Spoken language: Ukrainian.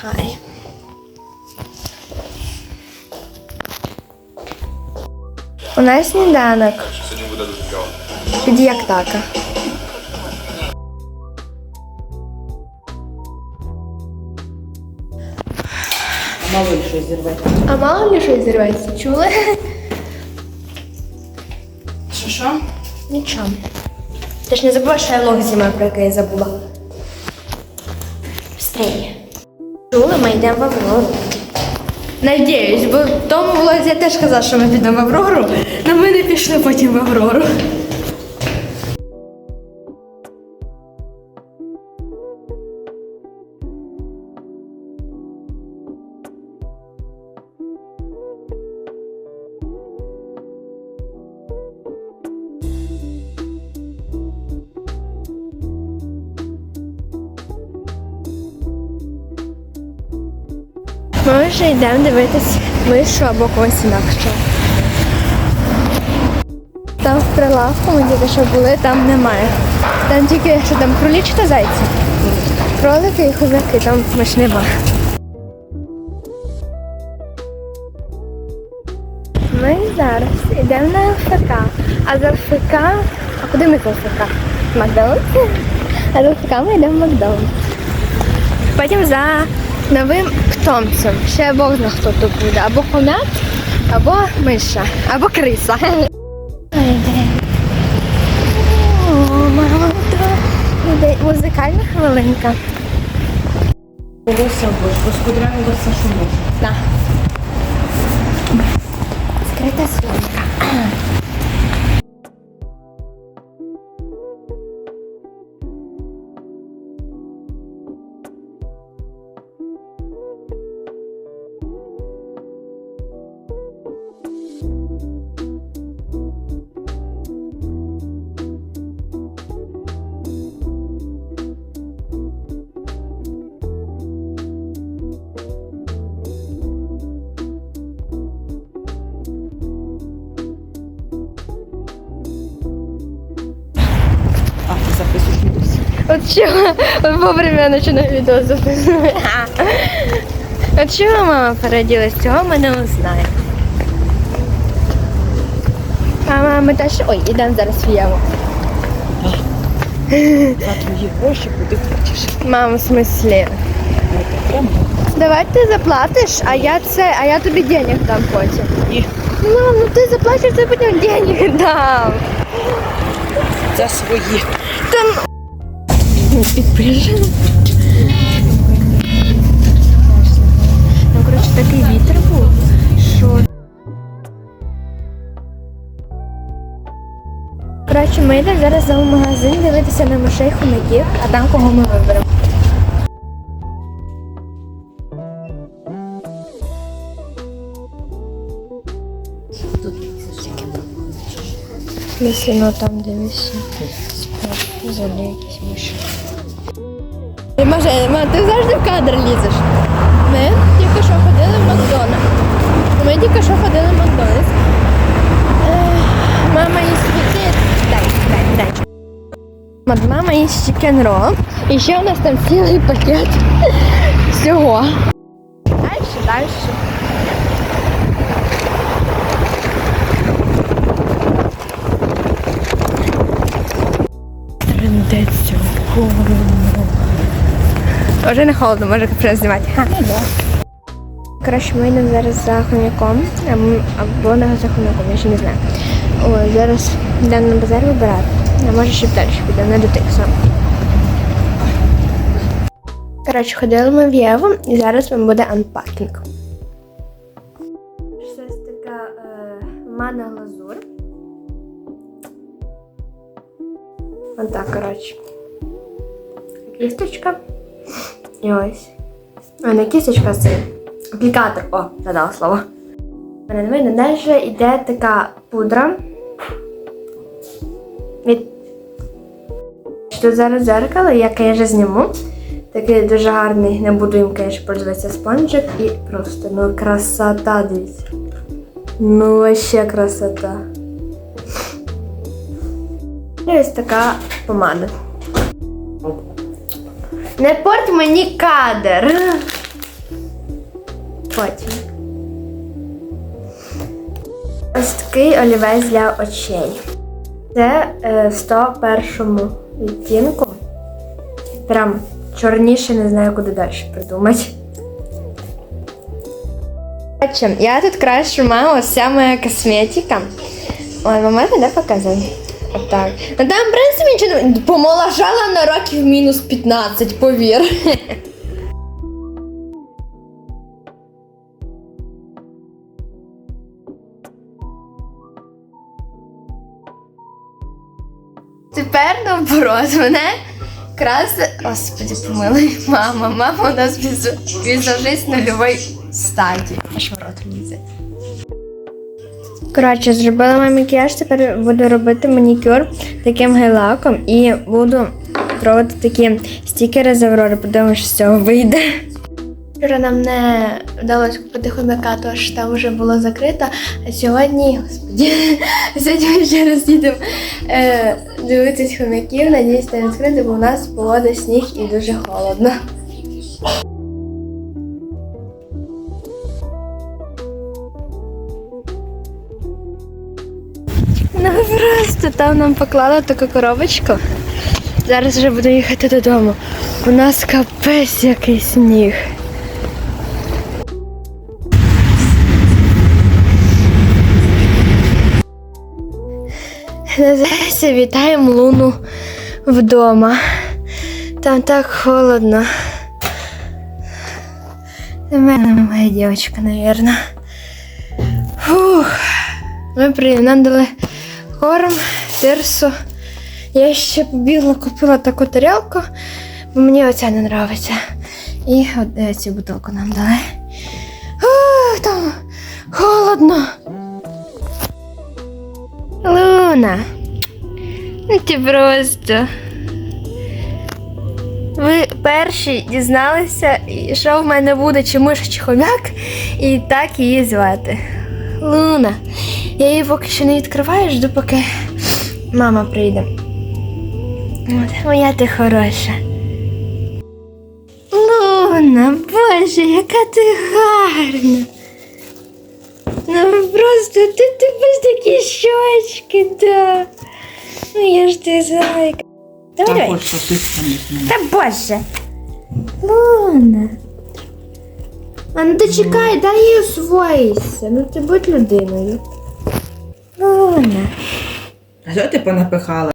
Хай. У нас сніданок. Сьогодні буде дуже цікаво. Під як така. Мало щось зірветься. А мало ли щось зірветься, чули? Що що? Нічого. Ти ж не забула, що я лог зіма, про яке я забула. Быстрее. Чули, ми йдемо в Аврору. Надіюсь, бо в тому влозі я теж казав, що ми підемо в Аврору, але ми не пішли потім в Аврору. Вже йдемо дивитись вишу або когось інакшого. Там в прилавку ми тільки що були, там немає. Там тільки що там кролічки та зайці. Кролики і хомяки, там ж нема. Ми зараз йдемо на ЛФК. А з ЛФК. А куди ми з ЛФК? Макдональдс? А з ЛФК ми йдемо в Макдональдс. Потім за новим питомцем. Ще Бог зна хто тут буде. Або хомяк, або миша, або криса. Музикальна хвилинка. Волосся що Скрита сумка. От вовремя починаю відео записувати. От чого мама переділась, цього ми не узнаємо. А ми теж. Ой, ідемо зараз в твої гроші куди хочеш. Мам, в смислі. Давай ти заплатиш, а я це, а я тобі денег дам потім. Ні, Мам, ну ти заплатиш, я потім денег дам. це свої. Та ну. Підпиши. Ну, коротше, такий вітер був, що. Коротше, ми йдемо зараз за магазин дивитися на мишей хомяків, а там кого ми виберемо. Ну там дивишся. Взагалі якісь миші. Може, ма, ти завжди в кадр лізеш. Ми тільки що ходили в Макдональдс. Ми тільки що ходили в Макдональдс. Мама їсть піти. Дай, дай, дай. Мама їсть чикен рол. І ще у нас там цілий пакет всього. Трендеться холодно. Вже не холодно, може капрес знімати. Ха. Коротше, ми йдемо зараз за хом'яком, або не за хом'яком, я ще не знаю. О, зараз йдемо на базар вибирати. А може ще далі підемо, не до тих сам. Коротше, ходили ми в Єву і зараз буде анпакінг. Ось так, коротше. Кісточка. І ось. А не кісточка, це аплікатор. О, задала слово. Перед мене далі йде така пудра. Від... Тут зараз дзеркало, яке я вже зніму. Такий дуже гарний, не буду їм, звісно, пользуватися спонжик. І просто, ну, красота, дивіться. Ну, вообще красота. І ось така помада. Не порт мені кадр. Потім. Ось такий олівець для очей. Це е, в 101 відтінку. Прям чорніше, не знаю, куди далі придумати. Я тут крашу маму, вся моя косметика. Ой, мама не показує. Отак. Ну там, принципі, нічого не помолажала на років мінус 15, повір. Тепер наоборот, мене краси. Господи, помилуй, мама, мама у нас візажист нульової стадії. Аж в рот лізе. Коротше, зробила мамі макіяж, тепер буду робити манікюр таким гелаком і буду пробувати такі стікери з Аврори, подивимося, що з цього вийде. Вчора нам не вдалося купити хомяка, тож там вже було закрито. А сьогодні, господі, сьогодні ще раз їдемо е, дивитись хомяків. Надіюсь, там відкрити, бо у нас погода сніг і дуже холодно. Просто там нам поклали таку коробочку. Зараз вже буду їхати додому. У нас капець який сніг. Називається Вітаємо Луну вдома. Там так холодно. Це мене моя дівчинка, мабуть. Фух. Ми нам дали корм, тирсу. Я ще побігла, купила таку тарілку, бо мені оця не подобається. І от е, цю бутилку нам дали. Ух, там холодно. Луна. Ну ти просто. Ви перші дізналися, що в мене буде, чи миша, чи хомяк, і так її звати. Луна. Я її поки що не відкриваю, жду, поки мама прийде. От, моя ти хороша. Луна, боже, яка ти гарна. Ну просто ти тебе такі щочки, да. Ну я ж ти зайка. Давай, давай. Та боже. Луна. А ну ти чекай, дай її освоїться. Ну ти будь людиною. Луна. А що ти понапихала